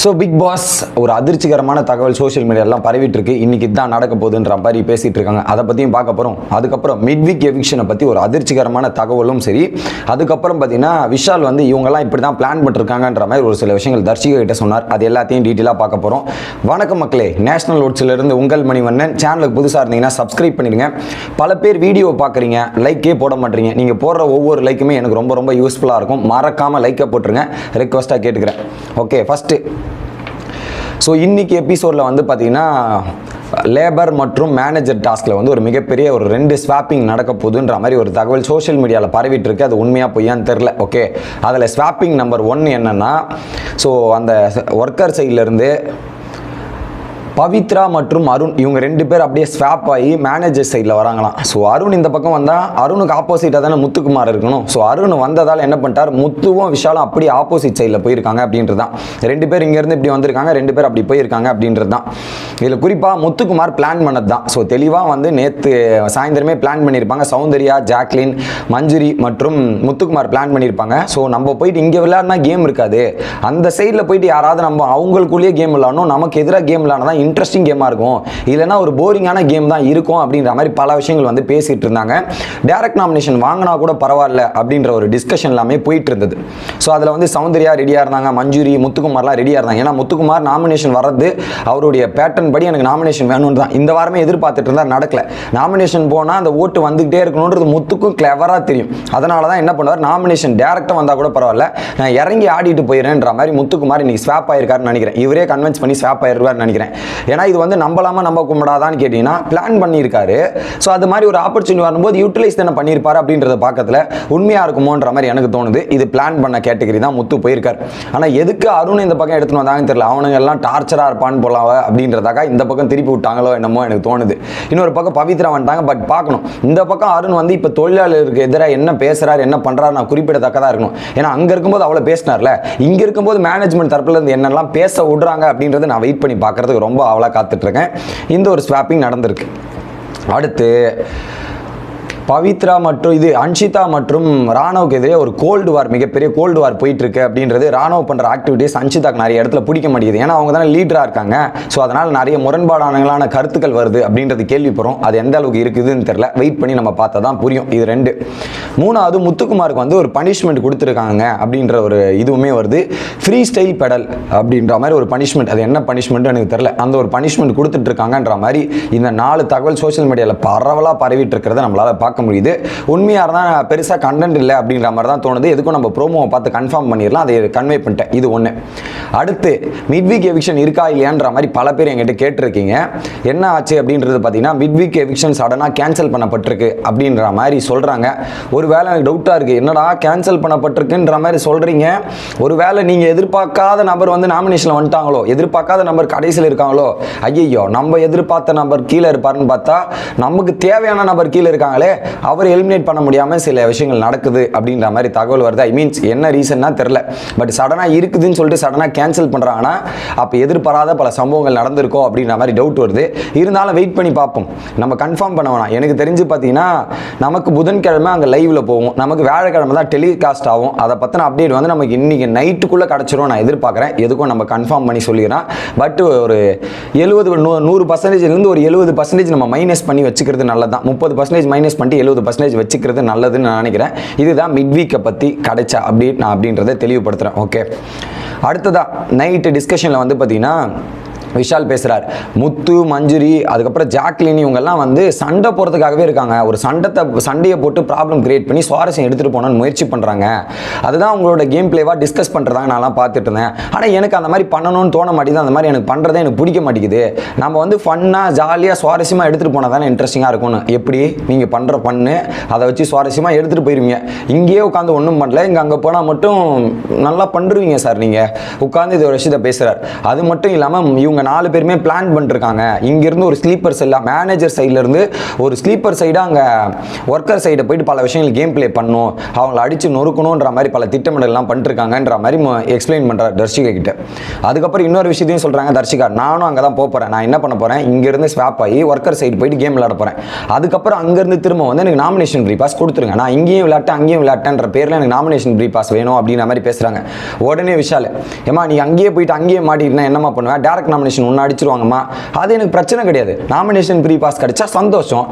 So big pass ஒரு அதிர்ச்சிகரமான தகவல் சோஷியல் மீடியாலாம் பரவிட்டு இருக்கு இன்னைக்கு தான் நடக்க போகுதுன்ற மாதிரி பேசிட்டு இருக்காங்க. அதை பற்றியும் பார்க்க போகிறோம் அதுக்கப்புறம் மிட் வீக் எவிக்ஷனை பற்றி ஒரு அதிர்ச்சிகரமான தகவலும் சரி. அதுக்கப்புறம் பார்த்தீங்கன்னா விஷால் வந்து இவங்கெல்லாம் இப்படி தான் பிளான் பண்ணிருக்காங்கன்ற மாதிரி ஒரு சில விஷயங்கள் தர்ஷிகா கிட்ட சொன்னார். அது எல்லாத்தையும் டீட்டெயிலாக பார்க்க போகிறோம் வணக்கம் மக்களே. நேஷனல் ஓட்ஸ்லேருந்து உங்கள் மணிவண்ணன். சேனலுக்கு புதுசாக இருந்தீங்கன்னா சப்ஸ்கிரைப் பண்ணிடுங்க. பல பேர் வீடியோ பார்க்குறீங்க லைக்கே போட மாட்டீங்க. நீங்கள் போடுற ஒவ்வொரு லைக்குமே எனக்கு ரொம்ப ரொம்ப யூஸ்ஃபுல்லாக இருக்கும். மறக்காமல் லைக்கை போட்டுருங்க. ரெக்வஸ்ட்டாக கேட்டுக்கிறேன். ஓகே ஃபஸ்ட்டு ஸோ இன்றைக்கி எபிசோடில் வந்து பார்த்தீங்கன்னா லேபர் மற்றும் மேனேஜர் டாஸ்கில் வந்து ஒரு மிகப்பெரிய ஒரு ரெண்டு ஸ்வாப்பிங் நடக்க போகுதுன்ற மாதிரி ஒரு தகவல் சோஷியல் மீடியாவில் பரவிட்டு இருக்கு. அது உண்மையாக பொய்யான்னு தெரில ஓகே அதில் ஸ்வாப்பிங் நம்பர் ஒன் என்னன்னா ஸோ அந்த ஒர்க்கர் சைட்லேருந்து பவித்ரா மற்றும் அருண் இவங்க ரெண்டு பேர் அப்படியே ஸ்வாப் ஆகி மேனேஜர் சைடில் வராங்களாம். ஸோ அருண் இந்த பக்கம் வந்தால் அருணுக்கு ஆப்போசிட்டாக தானே முத்துக்குமார் இருக்கணும். ஸோ அருண் வந்ததால் என்ன பண்ணிட்டார்? முத்துவும் விஷாலும் அப்படி ஆப்போசிட் சைடில் போயிருக்காங்க அப்படின்றது தான் ரெண்டு பேர் இங்கேருந்து இப்படி வந்திருக்காங்க ரெண்டு பேர் அப்படி போயிருக்காங்க அப்படின்றது தான் இதில் குறிப்பாக முத்துக்குமார் பிளான் பண்ணது தான் ஸோ தெளிவாக வந்து நேற்று சாயந்தரமே பிளான் பண்ணியிருப்பாங்க சௌந்தர்யா ஜாக்லின் மஞ்சுரி மற்றும் முத்துக்குமார் பிளான் பண்ணியிருப்பாங்க ஸோ நம்ம போயிட்டு இங்கே விளையாடினா கேம் இருக்காது. அந்த சைடில் போயிட்டு யாராவது நம்ம அவங்களுக்குள்ளேயே கேம் விளாடணும் நமக்கு எதிராக கேம் விளாட்னா இன்ட்ரெஸ்டிங் கேமாக இருக்கும். இல்லைனா ஒரு போரிங்கான கேம் தான் இருக்கும் அப்படின்ற மாதிரி பல விஷயங்கள் வந்து பேசிகிட்டு இருந்தாங்க. டேரக்ட் நாமினேஷன் வாங்கினா கூட பரவாயில்ல அப்படின்ற ஒரு டிஸ்கஷன் எல்லாமே போயிட்டு இருந்தது. ஸோ அதில் வந்து சௌந்தர்யா ரெடியாக இருந்தாங்க மஞ்சுரி முத்துக்குமார்லாம் ரெடியாக இருந்தாங்க. ஏன்னா முத்துக்குமார் நாமினேஷன் வர்றது அவருடைய பேட்டர்ன் படி எனக்கு நாமினேஷன் வேணும்னு தான். இந்த வாரமே எதிர்பார்த்துட்டு இருந்தால் நடக்கல. நாமினேஷன் போனால் அந்த ஓட்டு வந்துகிட்டே இருக்கணுன்றது முத்துக்கும் கிளவராக தெரியும். அதனால தான் என்ன பண்ணுவார்? நாமினேஷன் டேரக்டாக வந்தால் கூட பரவாயில்ல. நான் இறங்கி ஆடிட்டு போயிடுறேன்ற மாதிரி முத்துக்குமார் இன்னைக்கு ஸ்வாப் ஆயிருக்காருன்னு நினைக்கிறேன். இவரே கன்வின்ஸ் பண்ணி ஸ்வாப் ஆயிருவார்னு நினைக்கிறேன். ஏன்னா இது வந்து நம்பலாமா நம்ப கும்பிடாதான்னு கேட்டிங்கன்னா பிளான் பண்ணியிருக்காரு. ஸோ அது மாதிரி ஒரு ஆப்பர்ச்சுனிட்டி வரும்போது யூட்டிலைஸ் தானே பண்ணியிருப்பார் அப்படின்றத பார்க்கறதுல உண்மையாக இருக்குமோன்ற மாதிரி எனக்கு தோணுது. இது பிளான் பண்ண கேட்டகரி தான் முத்து போயிருக்காரு. ஆனால் எதுக்கு அருண் இந்த பக்கம் எடுத்துன்னு வந்தாங்கன்னு தெரியல. அவனுங்க எல்லாம் டார்ச்சராக இருப்பான்னு போலாம் அப்படின்றதாக இந்த பக்கம் திருப்பி விட்டாங்களோ என்னமோ எனக்கு தோணுது. இன்னொரு பக்கம் பவித்ரா வந்துட்டாங்க பட் பார்க்கணும். இந்த பக்கம் அருண் வந்து இப்போ தொழிலாளருக்கு எதிராக என்ன பேசுறாரு என்ன பண்ணுறாரு நான் குறிப்பிடத்தக்கதாக இருக்கணும். ஏன்னா அங்கே இருக்கும்போது அவ்வளோ பேசினார்ல. இங்கே இருக்கும்போது மேனேஜ்மெண்ட் தரப்புல இருந்து என்னெல்லாம் பேச விடுறாங்க அப்படின்றத நான் வெயிட் பண்ணி பார்க்கறதுக்கு ரொம்ப அவளாக காத்துட்டு இருக்கேன். இந்த ஒரு ஸ்வாப்பிங் நடந்திருக்கு. அடுத்து பவித்ரா மற்றும் இது அன்ஷிதா மற்றும் ராணவுக்கு எதிரே ஒரு கோல்டு வார் மிகப்பெரிய கோல்டு வார் போயிட்டு இருக்கு அப்படின்றது ராணுவ பண்ற ஆக்டிவிட்டிஸ் அன்ஷிதாக்கு நிறைய இடத்துல பிடிக்க மாட்டேங்குது. ஏன்னா அவங்க தானே லீடரா இருக்காங்க. ஸோ அதனால நிறைய முரண்பாடானங்களான கருத்துக்கள் வருது அப்படின்றது கேள்விப்படுறோம். அது எந்த அளவுக்கு இருக்குதுன்னு தெரியல. வெயிட் பண்ணி நம்ம பார்த்தா தான் புரியும். இது ரெண்டு. மூணாவது முத்துக்குமாருக்கு வந்து ஒரு பனிஷ்மெண்ட் கொடுத்துருக்காங்க அப்படின்ற ஒரு இதுவுமே வருது. ஃப்ரீ ஸ்டைல் பெடல் அப்படின்ற மாதிரி ஒரு பனிஷ்மெண்ட் அது என்ன பனிஷ்மெண்ட் எனக்கு தெரியல. அந்த ஒரு பனிஷ்மெண்ட் கொடுத்துட்டு இருக்காங்கன்ற மாதிரி இந்த நாலு தகவல் சோஷியல் மீடியாவில் பரவலாக பரவிட்டு இருக்கிறத நம்மளால் பார்க்க முடியுது. உண்மையாக இருந்தால் பெருசாக கண்டென்ட் இல்லை அப்படின்ற மாதிரி தான் தோணுது. எதுக்கும் நம்ம ப்ரோமோவை பார்த்து கன்ஃபார்ம் பண்ணிடலாம். அதை கன்வே பண்ணிட்டேன். இது ஒன்று அடுத்து மிட் வீக் எவிக்ஷன் இருக்கா இல்லையான்ற மாதிரி பல பேர் எங்கிட்ட கேட்டிருக்கீங்க. என்ன ஆச்சு அப்படின்றது பார்த்தீங்கன்னா மிட் வீக் எவிக்ஷன் சடனாக கேன்சல் பண்ணப்பட்டிருக்கு அப்படின்ற மாதிரி சொல்கிறாங்க ஒரு வேலை எனக்கு டவுட்டாக இருக்குது என்னடா கேன்சல் பண்ணப்பட்டிருக்குன்ற மாதிரி சொல்கிறீங்க ஒரு வேளை நீங்கள் எதிர்பார்க்காத நபர் வந்து நாமினேஷனில் வந்துட்டாங்களோ? எதிர்பார்க்காத நபர் கடைசியில் இருக்காங்களோ? ஐயையோ நம்ம எதிர்பார்த்த நபர் கீழே இருப்பாருன்னு பார்த்தா நமக்கு தேவையான நபர் கீழே இருக்காங்களே. அவர் எலிமினேட் பண்ண முடியாமல் சில விஷயங்கள் நடக்குது அப்படின்ற மாதிரி தகவல் வருது. ஐ மீன்ஸ் என்ன ரீசன்னா தெரில பட் சடனாக இருக்குதுன்னு சொல்லிட்டு சடனாக கேன்சல் பண்ணுறாங்கன்னா அப்போ எதிர்பாராத பல சம்பவங்கள் நடந்திருக்கோ அப்படின்ற மாதிரி டவுட் வருது. இருந்தாலும் வெயிட் பண்ணி பார்ப்போம். நம்ம கன்ஃபார்ம் பண்ண வேணாம். எனக்கு தெரிஞ்சு பார்த்தீங்கன்னா நமக்கு புதன்கிழமை அங்கே லைவில் போவோம் நமக்கு வியாழக்கிழமை தான் டெலிகாஸ்ட் ஆகும். அதை பற்றின அப்டேட் வந்து நமக்கு இன்றைக்கி நைட்டுக்குள்ளே கிடச்சிரும் நான் எதிர்பார்க்குறேன். எதுக்கும் நம்ம கன்ஃபார்ம் பண்ணி சொல்லிக்கிறேன் பட் ஒரு எழுபது நூறு பர்சன்டேஜ்லேருந்து ஒரு எழுபது பர்சன்டேஜ் நம்ம மைனஸ் பண்ணி வச்சுக்கிறது நல்லது தான் முப்பது பர்சன்டேஜ் மைனஸ் பண்ணி பண்ணிட்டு எழுபது பர்சன்டேஜ் வச்சுக்கிறது நல்லதுன்னு நான் நினைக்கிறேன். இதுதான் மிட் வீக்கை பற்றி கிடைச்ச அப்டேட் நான் அப்படின்றத தெளிவுபடுத்துகிறேன் ஓகே அடுத்ததா நைட்டு டிஸ்கஷனில் வந்து பார்த்தீங்கன்னா விஷால் பேசுகிறார் முத்து மஞ்சுரி அதுக்கப்புறம் ஜாக்லின் இவங்கெல்லாம் வந்து சண்டை போகிறதுக்காகவே இருக்காங்க. ஒரு சண்டத்தை சண்டையை போட்டு ப்ராப்ளம் கிரியேட் பண்ணி சுவாரஸ்யம் எடுத்துகிட்டு போகணும்னு முயற்சி பண்ணுறாங்க அதுதான் உங்களோட கேம் பிளேவாக டிஸ்கஸ் பண்ணுறதாங்க நான்லாம் பார்த்துட்டு இருந்தேன். ஆனால் எனக்கு அந்த மாதிரி பண்ணணும்னு தோண மாட்டேங்குது. அந்த மாதிரி எனக்கு பண்ணுறதே எனக்கு பிடிக்க மாட்டேங்குது. நம்ம வந்து ஃபன்னாக ஜாலியாக சுவாரஸ்யமாக எடுத்துகிட்டு போனால் தானே இன்ட்ரெஸ்டிங்காக இருக்கும்னு. எப்படி? நீங்கள் பண்ணுற பண்ணு அதை வச்சு சுவாரஸ்யமாக எடுத்துகிட்டு போயிருவீங்க. இங்கேயே உட்காந்து ஒன்றும் பண்ணல. இங்கே அங்கே போனால் மட்டும் நல்லா பண்ணுருவீங்க சார் நீங்கள் உட்காந்து இது ஒரு விஷயத்தை பேசுகிறார் அது மட்டும் இல்லாமல் இவங்க இவங்க நாலு பேருமே பிளான் பண்ணிருக்காங்க. இங்கிருந்து ஒரு ஸ்லீப்பர் செல்லாக மேனேஜர் சைட்லேருந்து ஒரு ஸ்லீப்பர் சைடாக அங்கே ஒர்க்கர் சைடை போயிட்டு பல விஷயங்கள் கேம் ப்ளே பண்ணும். அவங்கள அடித்து நொறுக்கணுன்ற மாதிரி பல திட்டமிடலாம் பண்ணிருக்காங்கன்ற மாதிரி எக்ஸ்பிளைன் பண்ணுறாரு தர்ஷிகா கிட்ட. அதுக்கப்புறம் இன்னொரு விஷயத்தையும் சொல்கிறாங்க தர்ஷிகா நானும் அங்கே தான் போகிறேன் நான் என்ன பண்ண போகிறேன் இங்கேருந்து ஸ்வாப் ஆகி ஒர்க்கர் சைடு போயிட்டு கேம் விளையாட போகிறேன் அதுக்கப்புறம் அங்கேருந்து திரும்ப வந்து எனக்கு நாமினேஷன் ப்ரீ பாஸ் கொடுத்துருங்க. நான் இங்கேயும் விளையாட்டேன் அங்கேயும் விளையாட்டேன்ற பேரில் எனக்கு நாமினேஷன் ப்ரீ பாஸ் வேணும் அப்படின்ற மாதிரி பேசுகிறாங்க உடனே விஷால் ஏமா நீ அங்கேயே போயிட்டு அங்கேயே மாட்டிக்கிட்டா என்னம்மா பண்ணுவேன் டேரக்ட் நாமினேஷன் ஒன்று அடிச்சிருவாங்கம்மா. அது எனக்கு பிரச்சனை கிடையாது. நாமினேஷன் ப்ரீ பாஸ் கிடைச்சா சந்தோஷம்.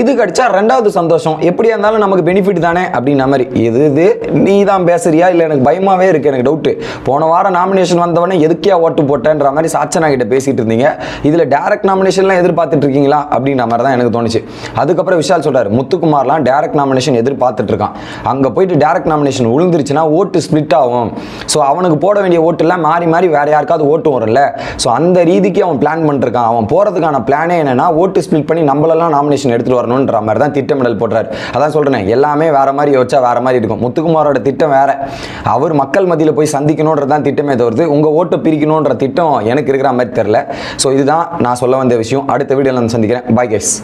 இது கிடைச்சா ரெண்டாவது சந்தோஷம். எப்படியா இருந்தாலும் நமக்கு பெனிஃபிட் தானே அப்படின்ற மாதிரி. இது இது நீ தான் பேசுறியா? இல்லை எனக்கு பயமாவே இருக்கு எனக்கு டவுட்டு போன வாரம் நாமினேஷன் வந்தவொடனே எதுக்கியா ஓட்டு போட்டேன்ற மாதிரி சாச்சனா கிட்ட பேசிட்டு இருந்தீங்க. இதில் டேரக்ட் நாமினேஷன்லாம் எதிர்பார்த்துட்டு இருக்கீங்களா? அப்படின்ற மாதிரி தான் எனக்கு தோணுச்சு. அதுக்கப்புறம் விஷால் சொல்றாரு முத்துக்குமார்லாம் டேரக்ட் நாமினேஷன் எதிர்பார்த்துட்டு இருக்கான். அங்கே போயிட்டு டேரக்ட் நாமினேஷன் விழுந்துருச்சுன்னா ஓட்டு ஸ்ப்ளிட் ஆகும். ஸோ அவனுக்கு போட வேண்டிய ஓட்டுலாம் மாறி மாறி வேற யாருக்காவது ஓட்டு வரும்ல. ஸோ அந்த அந்த ரீதிக்கு அவன் பிளான் பண்ணிருக்கான். அவன் போகிறதுக்கான பிளானே என்னன்னா ஓட்டு ஸ்ப்ளிட் பண்ணி நம்மளெல்லாம் நாமினேஷன் எடுத்துகிட்டு வரணுன்ற மாதிரி தான் திட்டமிடல் போடுறாரு. அதான் சொல்கிறேன் எல்லாமே வேறு மாதிரி யோசிச்சா வேறு மாதிரி இருக்கும். முத்துக்குமாரோட திட்டம் வேறு. அவர் மக்கள் மத்தியில் போய் சந்திக்கணுன்றது தான் திட்டமே தவிர்த்து உங்கள் ஓட்டை பிரிக்கணுன்ற திட்டம் எனக்கு இருக்கிற மாதிரி தெரில ஸோ இதுதான் நான் சொல்ல வந்த விஷயம். அடுத்த வீடியோவில் நான் சந்திக்கிறேன். Bye guys